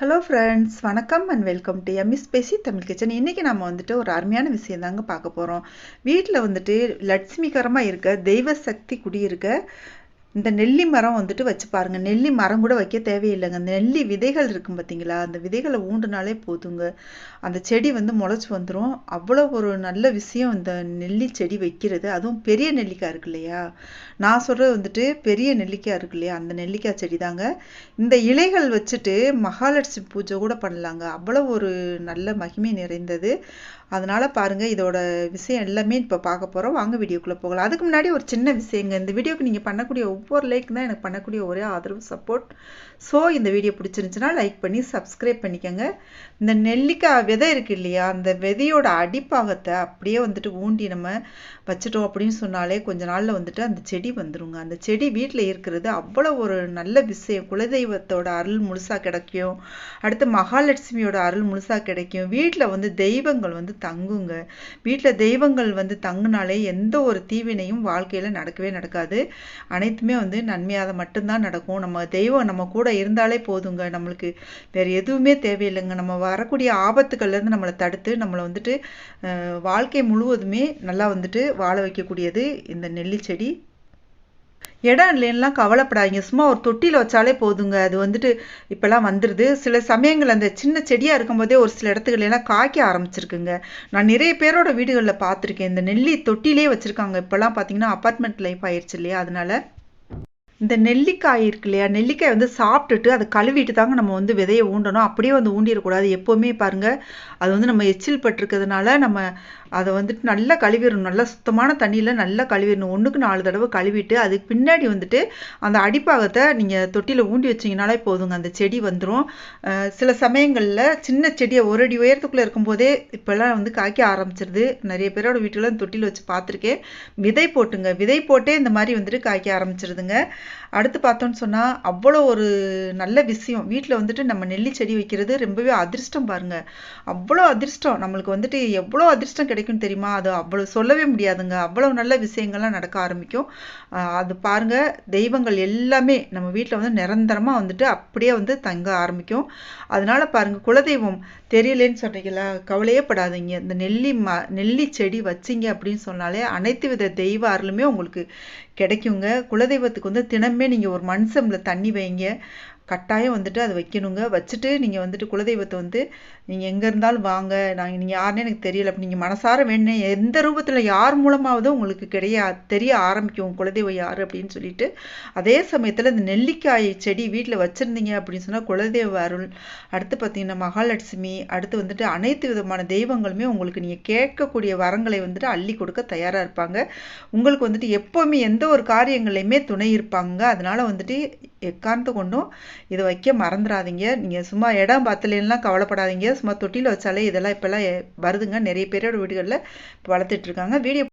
Hello friends வணக்கம் and welcome to எம்இஸ் பேசி தமிழ் கிச்சன் இன்றைக்கி நம்ம வந்துட்டு ஒரு அருமையான விஷயம் தாங்க பார்க்க போகிறோம் வீட்டில் வந்துட்டு லட்சுமிகரமாக இருக்க தெய்வ சக்தி குடியிருக்க இந்த நெல்லி மரம் வந்துட்டு வச்சு பாருங்கள் நெல்லி மரம் கூட வைக்க தேவையில்லைங்க. அந்த நெல்லி விதைகள் இருக்கும் பார்த்தீங்களா அந்த விதைகளை ஊண்டுனாலே போதுங்க. அந்த செடி வந்து முளைச்சி வந்துடும் அவ்வளோ ஒரு நல்ல விஷயம் இந்த நெல்லி செடி வைக்கிறது. அதுவும் பெரிய நெல்லிக்காய் இருக்கு இல்லையா? நான் சொல்கிறது வந்துட்டு பெரிய நெல்லிக்காய் இருக்கு இல்லையா? அந்த நெல்லிக்காய் செடி தாங்க. இந்த இலைகள் வச்சுட்டு மகாலட்சுமி பூஜை கூட பண்ணலாங்க. அவ்வளோ ஒரு நல்ல மகிமை நிறைந்தது. அதனால் பாருங்கள் இதோட விஷயம் எல்லாமே இப்போ பார்க்க போகிறோம் வாங்க வீடியோக்குள்ளே போகலாம். அதுக்கு முன்னாடி ஒரு சின்ன விஷயங்க. இந்த வீடியோக்கு நீங்கள் பண்ணக்கூடிய ஒவ்வொரு லைக் தான் எனக்கு பண்ணக்கூடிய ஒரே ஆதரவு சப்போர்ட் ஸோ இந்த வீடியோ பிடிச்சிருந்துச்சுன்னா லைக் பண்ணி சப்ஸ்கிரைப் பண்ணிக்கோங்க. இந்த நெல்லிக்காய் விதை இருக்கு இல்லையா அந்த விதையோட அடிப்பாகத்தை அப்படியே வந்துட்டு ஊண்டி நம்ம வச்சுட்டோம் அப்படின்னு சொன்னாலே கொஞ்ச நாளில் வந்துட்டு அந்த செடி வந்துருங்க. அந்த செடி வீட்டில் இருக்கிறது அவ்வளோ ஒரு நல்ல விஷயம். குலதெய்வத்தோட அருள் முழுசாக கிடைக்கும். அடுத்து மகாலட்சுமியோட அருள் முழுசாக கிடைக்கும். வீட்டில் வந்து தெய்வங்கள் வந்து தங்குங்க. வீட்டில் தெய்வங்கள் வந்து தங்குனாலே எந்த ஒரு தீவினையும் வாழ்க்கையில் நடக்கவே நடக்காது. அனைத்துமே வந்து நன்மையாக மட்டும்தான் நடக்கும். நம்ம தெய்வம் நம்ம கூட இருந்தாலே போதுங்க. நம்மளுக்கு வேறு எதுவுமே தேவையில்லைங்க. நம்ம வரக்கூடிய ஆபத்துக்கள்லேருந்து நம்மளை தடுத்து நம்மளை வந்துட்டு வாழ்க்கை முழுவதுமே நல்லா வந்துட்டு வாழ வைக்கக்கூடியது இந்த நெல்லி செடி. இடம் இல்லைன்னா கவலைப்படாதீங்க. சும்மா ஒரு தொட்டியில் வச்சாலே போதுங்க. அது வந்துட்டு இப்போல்லாம் வந்துடுது சில சமயங்கள் அந்த சின்ன செடியாக இருக்கும்போதே ஒரு சில இடத்துகள் காய்க்க ஆரம்பிச்சிருக்குங்க. நான் நிறைய பேரோட வீடுகளில் பார்த்துருக்கேன். இந்த நெல்லி தொட்டிலே வச்சுருக்காங்க. இப்போல்லாம் பார்த்தீங்கன்னா அப்பார்ட்மெண்ட் லைஃப் ஆயிடுச்சு இல்லையா? அதனால இந்த நெல்லிக்காய் இருக்கு இல்லையா? நெல்லிக்காய் வந்து சாப்பிட்டுட்டு அதை கழுவிட்டு தாங்க நம்ம வந்து விதையை ஊண்டணும். அப்படியே வந்து ஊண்டிடக்கூடாது. எப்போவுமே பாருங்கள் அது வந்து நம்ம எச்சில் பட்டிருக்கிறதுனால நம்ம அதை வந்துட்டு நல்லா கழுவிடணும் நல்லா சுத்தமான தண்ணியில் நல்லா கழுவிடணும் ஒன்றுக்கு நாலு தடவை கழுவிட்டு அதுக்கு பின்னாடி வந்துட்டு அந்த அடிப்பாகத்தை நீங்கள் தொட்டியில் ஊண்டி வச்சிங்கனாலே போதுங்க. அந்த செடி வந்துடும் சில சமயங்களில் சின்ன செடியை ஒரு அடி உயரத்துக்குள்ளே இருக்கும்போதே இப்போல்லாம் வந்து காய்க்க ஆரம்பிச்சிருது. நிறைய பேரோட வீட்டில் தொட்டியில் வச்சு பார்த்துருக்கேன். விதை போட்டுங்க. விதை போட்டே இந்த மாதிரி வந்துட்டு காய்க்க ஆரம்பிச்சிருதுங்க. அடுத்து பார்த்தோன்னு சொன்னால் அவ்வளோ ஒரு நல்ல விஷயம். வீட்டில் வந்துட்டு நம்ம நெல்லி செடி வைக்கிறது ரொம்பவே அதிர்ஷ்டம் பாருங்கள் அவ்வளோ அதிர்ஷ்டம். நம்மளுக்கு வந்துட்டு எவ்வளோ அதிர்ஷ்டம் கிடைக்கும் தெரியுமா? அது அவ்வளோ சொல்லவே முடியாதுங்க. அவ்வளோ நல்ல விஷயங்கள்லாம் நடக்க ஆரம்பிக்கும். அது பாருங்கள் தெய்வங்கள் எல்லாமே நம்ம வீட்டில் வந்து நிரந்தரமாக வந்துட்டு அப்படியே வந்து தங்க ஆரம்பிக்கும். அதனால பாருங்கள் குலதெய்வம் தெரியலேன்னு சொன்னீங்களா கவலையே படாதீங்க. இந்த நெல்லி ம நெல்லி செடி வச்சிங்க அப்படின்னு சொன்னாலே அனைத்து வித தெய்வ அருளுமே உங்களுக்கு கிடைக்குங்க. குலதெய்வத்துக்கு வந்து தினமே நீங்கள் ஒரு மண் செம்பில் தண்ணி வைங்க. கட்டாயம் வந்துட்டு அதை வைக்கணுங்க. வச்சுட்டு நீங்கள் வந்துட்டு குலதெய்வத்தை வந்து நீங்கள் எங்கே இருந்தாலும் வாங்க. நான் நீங்கள் யாருன்னு எனக்கு தெரியல. அப்படி நீங்கள் மனசார வேணும் எந்த ரூபத்தில் யார் மூலமாவது உங்களுக்கு கிடையா தெரிய ஆரம்பிக்கும். குலதெய்வம் யார் அப்படின்னு சொல்லிட்டு அதே சமயத்தில் இந்த நெல்லிக்காய் செடி வீட்டில் வச்சுருந்தீங்க அப்படின்னு சொன்னால் குலதெய்வ அருள். அடுத்து பார்த்தீங்கன்னா மகாலட்சுமி. அடுத்து வந்துட்டு அனைத்து விதமான தெய்வங்களுமே உங்களுக்கு நீங்கள் கேட்கக்கூடிய வரங்களை வந்துட்டு அள்ளி கொடுக்க தயாராக இருப்பாங்க. உங்களுக்கு வந்துட்டு எப்போவுமே எந்த ஒரு காரியங்களையுமே துணை இருப்பாங்க அதனால் வந்துட்டு எக்காரணத்தை கொண்டும் இதை வைக்க மறந்துடாதீங்க. நீங்கள் சும்மா இடம் பத்தலாம் கவலைப்படாதீங்க. சும்மா தொட்டியில் வச்சாலே இதெல்லாம் இப்போல்லாம் வருதுங்க. நிறைய பேரோட வீடுகளில் வளர்த்துட்ருக்காங்க வீடியோ